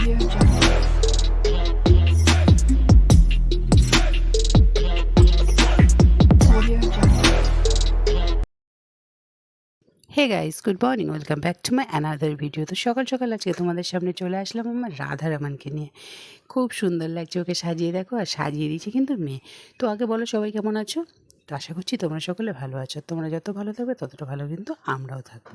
Hey guys good morning welcome back to my another video তো সকাল সকাল আজকে তোমাদের সামনে চলে আসলাম আমার রাধা রমনকে নিয়ে। খুব সুন্দর লাগছে ওকে সাজিয়ে দেখো আর সাজিয়ে দিয়েছে কিন্তু মেয়ে। তো আগে বলো সবাই কেমন আছো? তো আশা করছি তোমরা সকলে ভালো আছো। তোমরা যত ভালো থাকবে, ততটা ভালো কিন্তু আমরাও থাকব।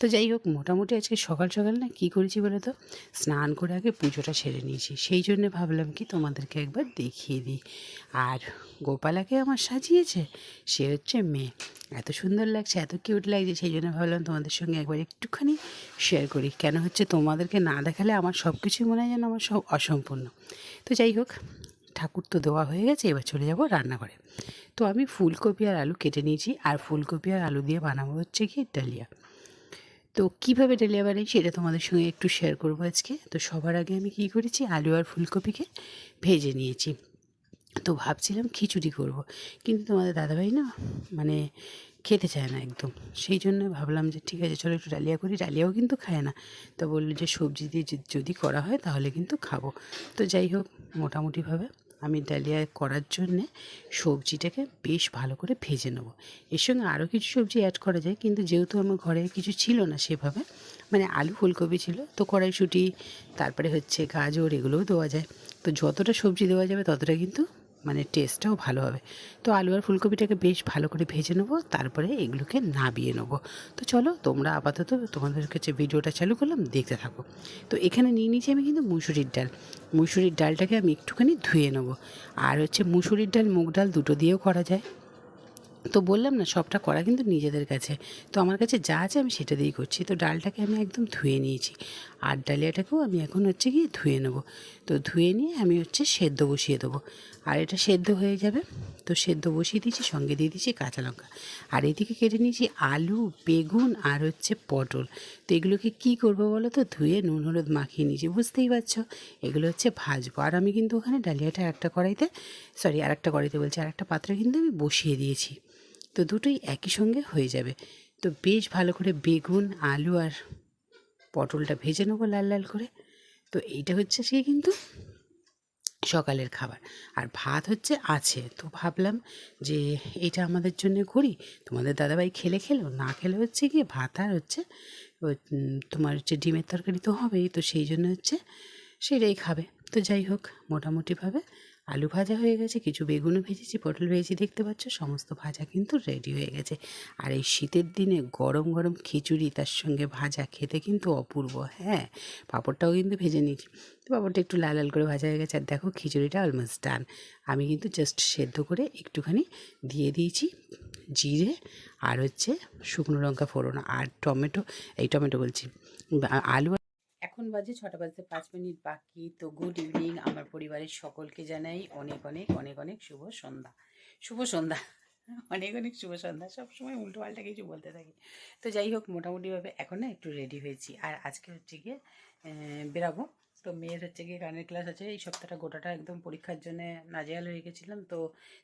তো যাই হোক, মোটামুটি আজকে সকাল সকাল না কী করেছি বলে তো? স্নান করে আগে পুজোটা সেরে নিয়েছি। সেই জন্য ভাবলাম কি তোমাদেরকে একবার দেখিয়ে দিই। আর গোপালাকে আমার সাজিয়েছে, সে হচ্ছে মেয়ে। এত সুন্দর লাগছে, এত কিউট লাগছে, সেই জন্য ভাবলাম তোমাদের সঙ্গে একবার একটুখানি শেয়ার করি। কেন হচ্ছে তোমাদেরকে না দেখালে আমার সব কিছুই মনে হয় যেন আমার সব অসম্পূর্ণ। তো যাই হোক, ঠাকুর তো দেওয়া হয়ে গেছে, এবার চলে যাব রান্নাঘরে। তো আমি ফুলকপি আর আলু কেটে নিয়েছি। আর ফুলকপি আর আলু দিয়ে বানাবো হচ্ছে কি ডালিয়া। তো কীভাবে ডালিয়া বানাই সেটা তোমাদের সঙ্গে একটু শেয়ার করব আজকে। তো সবার আগে আমি কী করেছি? আলু আর ফুলকপিকে ভেজে নিয়েছি। তো ভাবছিলাম খিচুড়ি করব। কিন্তু তোমাদের দাদাভাই না মানে খেতে চায় না একদম। সেই জন্য ভাবলাম যে ঠিক আছে, চলো একটু ডালিয়া করি। ডালিয়াও কিন্তু খায় না। তো বলল যে সবজি দিয়ে যদি- করা হয় তাহলে কিন্তু খাব। তো যাই হোক, মোটামুটিভাবে আমি ডালিয়া করার জন্যে সবজিটাকে বেশ ভালো করে ভেজে নেব। এর সঙ্গে আরও কিছু সবজি অ্যাড করা যায়, কিন্তু যেহেতু আমার ঘরে কিছু ছিল না সেভাবে মানে আলু ফুলকপি ছিল, তো কড়াইশুঁটি, তারপরে হচ্ছে গাজর, এগুলোও দেওয়া যায়। তো যতটা সবজি দেওয়া যাবে ততটা কিন্তু মানে টেস্টটাও ভালো হবে। তো আলু আর ফুলকপিটাকে বেশ ভালো করে ভেজে নেব, তারপরে এগুলোকে নাবিয়ে নেব। তো চলো তোমরা আপাতত তোমাদের কাছে ভিডিওটা চালু করলাম, দেখতে থাকো। তো এখানে নিয়ে নিয়েছি আমি কিন্তু মুসুরির ডাল। মুসুরির ডালটাকে আমি একটুখানি ধুয়ে নেব। আর হচ্ছে মুসুরির ডাল, মুগ ডাল দুটো দিয়েও করা যায়। তো বললাম না, সবটা করা কিন্তু নিজেদের কাছে। তো আমার কাছে যা আছে আমি সেটা দিয়েই করছি। তো ডালটাকে আমি একদম ধুয়ে নিয়েছি। আর ডালিয়াটাকেও আমি এখন হচ্ছে গিয়ে ধুয়ে নেব। তো ধুয়ে নিয়ে আমি হচ্ছে সেদ্ধ বসিয়ে দেবো। আর এটা সেদ্ধ হয়ে যাবে। তো সেদ্ধ বসিয়ে দিয়েছি, সঙ্গে দিয়ে দিয়েছি কাঁচা লঙ্কা। আর এদিকে কেটে নিয়েছি আলু, বেগুন আর হচ্ছে পটল। তো এগুলোকে কী করব বলো তো? ধুয়ে নুন, হলুদ মাখিয়ে নিয়েছি, বুঝতেই পারছ? এগুলো হচ্ছে ভাজবো। আর আমি কিন্তু ওখানে ডালিয়াটা একটা কড়াইতে সরি আর একটা কড়াইতে বলছি, আর একটা পাত্রে কিন্তু আমি বসিয়ে দিয়েছি। তো দুটোই একই সঙ্গে হয়ে যাবে। তো বেশ ভালো করে বেগুন, আলু আর পটলটা ভেজে নেব লাল লাল করে। তো এইটা হচ্ছে সে কিন্তু সকালের খাবার। আর ভাত হচ্ছে আছে। তো ভাবলাম যে এটা আমাদের জন্য করি তোমাদের দাদাভাই খেলে খেলো, না খেলে হচ্ছে গিয়ে ভাত আর হচ্ছে তোমার হচ্ছে ডিমের তরকারি তো হবেই। তো সেই জন্য হচ্ছে সেটাই খাবে। তো যাই হোক, মোটামুটিভাবে আলু ভাজা হয়ে গেছে, কিছু বেগুনও ভেজেছি, পটল ভেজেছি, দেখতে পাচ্ছ? সমস্ত ভাজা কিন্তু রেডি হয়ে গেছে। আর এই শীতের দিনে গরম গরম খিচুড়ি, তার সঙ্গে ভাজা খেতে কিন্তু অপূর্ব হ্যাঁ? পাঁপড়টাও কিন্তু ভেজে নিয়েছি। তো পাঁপড়টা একটু লাল লাল করে ভাজা হয়ে গেছে, আর দেখো খিচুড়িটা অলমোস্ট ডান আমি কিন্তু জাস্ট সেদ্ধ করে একটুখানি দিয়ে দিয়েছি জিরে আর হচ্ছে শুকনো লঙ্কা ফোড়ন আর টমেটো, এই টমেটো বলছি, আলু বাজে, ছটা বাজতে পাঁচ মিনিট বাকি। তো গুড ইভিনিং আমার পরিবারের সকলকে জানাই অনেক অনেক অনেক অনেক শুভ সন্ধ্যা। শুভ সন্ধ্যা। অনেক অনেক শুভ সন্ধ্যা। সবসময় উল্টো পাল্টা কিছু বলতে থাকি। তো যাই হোক, মোটামুটিভাবে এখন না একটু রেডি হয়েছি। আর আজকে হচ্ছে গিয়ে বেরাবো। তো মেয়ের হচ্ছে গিয়ে গানের ক্লাস আছে, এই সপ্তাহটা গোটাটা একদম পরীক্ষার জন্য নাজেহাল হয়ে গেছিলাম। তো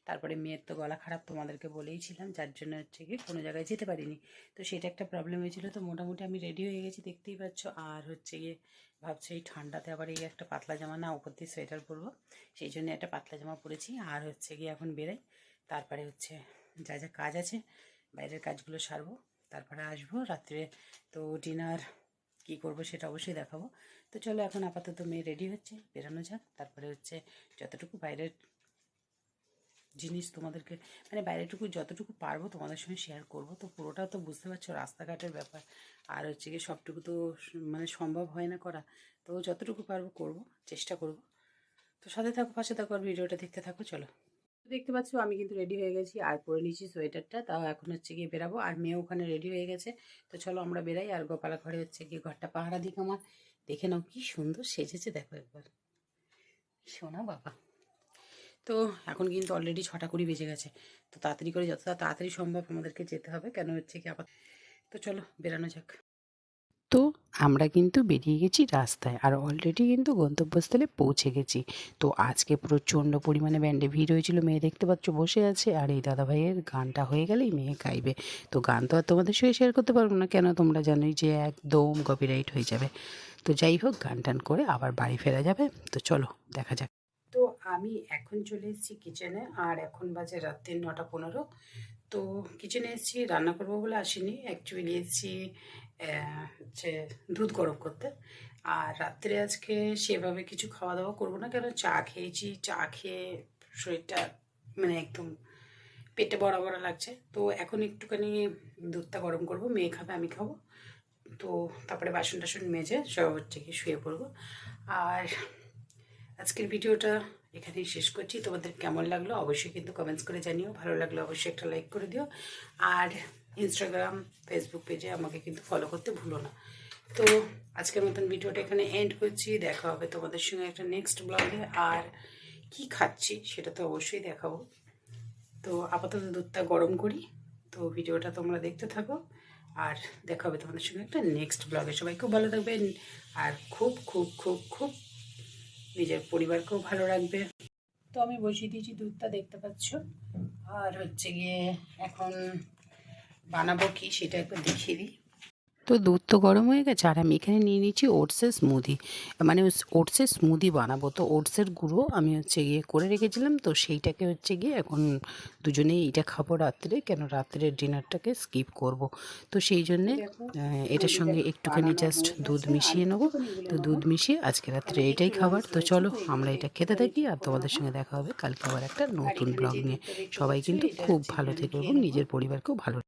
তারপরে মেয়ের তো গলা খারাপ তোমাদেরকে বলেইছিলাম, যার জন্য হচ্ছে গিয়ে কোনো জায়গায় যেতে পারিনি। তো সেটা একটা প্রবলেম হয়েছিল, তো মোটামুটি আমি রেডি হয়ে গেছি, দেখতেই পাচ্ছ। আর হচ্ছে গিয়ে ভাবছি এই ঠান্ডাতে আবার এই একটা পাতলা জামা, না উপর দিয়ে সোয়েটার পরবো, সেই জন্য একটা পাতলা জামা পরেছি। আর হচ্ছে গিয়ে এখন বেরাই, তারপরে হচ্ছে যা যা কাজ আছে, বাইরের কাজগুলো সারবো, তারপরে আসব রাত্রে। তো ডিনার কী করব সেটা অবশ্যই দেখাবো। তো চলো এখন আপাতত মেয়ে রেডি হচ্ছে, বেরোনো যাক। তারপরে হচ্ছে যতটুকু বাইরের জিনিস তোমাদেরকে মানে বাইরেটুকু যতটুকু পারব তোমাদের সঙ্গে শেয়ার করব। তো পুরোটা তো বুঝতে পারছ, রাস্তাঘাটের ব্যাপার। আর হচ্ছে গিয়ে সবটুকু তো মানে সম্ভব হয় না করা। তো যতটুকু পারব করব, চেষ্টা করব। তো সাথে থাকো, পাশে থাকো আর ভিডিওটা দেখতে থাকো, চলো। দেখতে পাচ্ছ, আমি কিন্তু রেডি হয়ে গেছি। আর পরে নিয়েছি সোয়েটারটা, তাও এখন হচ্ছে গিয়ে বেরাবো। আর মেয়ে ওখানে রেডি হয়ে গেছে। তো চলো আমরা বেরাই। আর গোপালা ঘরে হচ্ছে গিয়ে ঘরটা পাহারা দিক আমার। দেখে নাও কি সুন্দর সেজেছে, দেখো একবার। শোনা বাবা। তো এখন কিন্তু অলরেডি ছটা কুড়ি বেজে গেছে। তো তাড়াতাড়ি করে যত তাড়াতাড়ি সম্ভব আমাদেরকে যেতে হবে। কেন হচ্ছে কি আবার তো চলো বেরানো যাক। তো আমরা কিন্তু বেরিয়ে গেছি রাস্তায় আর অলরেডি কিন্তু গন্তব্যস্থলে পৌঁছে গেছি। তো আজকে প্রচণ্ড পরিমাণে ব্যান্ডে ভিড় হয়েছিল, মেয়ে দেখতে পাচ্ছ বসে আছে আর এই দাদাভাইয়ের গানটা হয়ে গেলেই মেয়ে গাইবে। তো গান তো আর তোমাদের সঙ্গে শেয়ার করতে পারব না, কেন তোমরা জানোই যে একদম কপিরাইট হয়ে যাবে। তো যাই হোক, গান টান করে আবার বাড়ি ফেরা যাবে। তো চলো, দেখা যাক। তো আমি এখন চলে এসেছি কিচেনে আর এখন বাজে রাত্রি নটা পনেরো। তো কিচেনে এসেছি, রান্না করব বলে আসিনি। অ্যাকচুয়ালি এসেছি হচ্ছে দুধ গরম করতে। আর রাত্রে আজকে সেভাবে কিছু খাওয়া দাওয়া করব না, কেন চা খেয়েছি। চা খেয়ে শরীরটা মানে একদম পেটে বড়া বড়া লাগছে। তো এখন একটুখানি দুধটা গরম করব, মেয়ে খাবে, আমি খাব। তো তারপরে বাসন টাসন মেজে সব হচ্ছে কি শুয়ে পড়ব। আর আজকের ভিডিওটা এখানেই শেষ করছি। তোমাদের কেমন লাগল অবশ্যই কিন্তু কমেন্টস করে জানিও। ভালো লাগলে অবশ্যই একটা লাইক করে দিও। আর ইনস্টাগ্রাম ফেসবুক পেজে আমাকে কিন্তু ফলো করতে ভুলো না। তো আজকের মতন ভিডিওটা এখানে এন্ড করছি। দেখা হবে তোমাদের সঙ্গে একটা নেক্সট ব্লগে আর কি খাচ্ছি সেটা তো অবশ্যই দেখাবো। তো আপাতত দুধটা গরম করি। তো ভিডিওটা তোমরা দেখতে থাকো। আর দেখা হবে তোমাদের সঙ্গে একটা নেক্সট ব্লগে সবাই খুব ভালো থাকবেন। আর খুব খুব খুব খুব নিজের পরিবারকেও ভালো রাখবে। তো আমি বসিয়ে দিয়েছি দুধটা, দেখতে পাচ্ছ? আর হচ্ছে গিয়ে এখন বানাবো কি সেটা একবার দেখিয়ে দিই। তো দুধ তো গরম হয়ে গেছে আর আমি এখানে নিয়ে নিচ্ছি ওটসের স্মুদি মানে ওটসের স্মুদি বানাবো। তো ওটসের গুঁড়ো আমি হচ্ছে গিয়ে করে রেখেছিলাম তো সেইটাকে হচ্ছে গিয়ে এখন দুজনেই এটা খাব রাত্রে কেন রাত্রের ডিনারটাকে স্কিপ করব। তো সেই জন্যে এটার সঙ্গে একটুখানি জাস্ট দুধ মিশিয়ে নেব। তো দুধ মিশিয়ে আজকে রাত্রে এটাই খাবার। তো চলো আমরা এটা খেতে থাকি আর তোমাদের সঙ্গে দেখা হবে কালকে আবার একটা নতুন ব্লগ নিয়ে। সবাই কিন্তু খুব ভালো থেকো এবং নিজের পরিবারকেও ভালো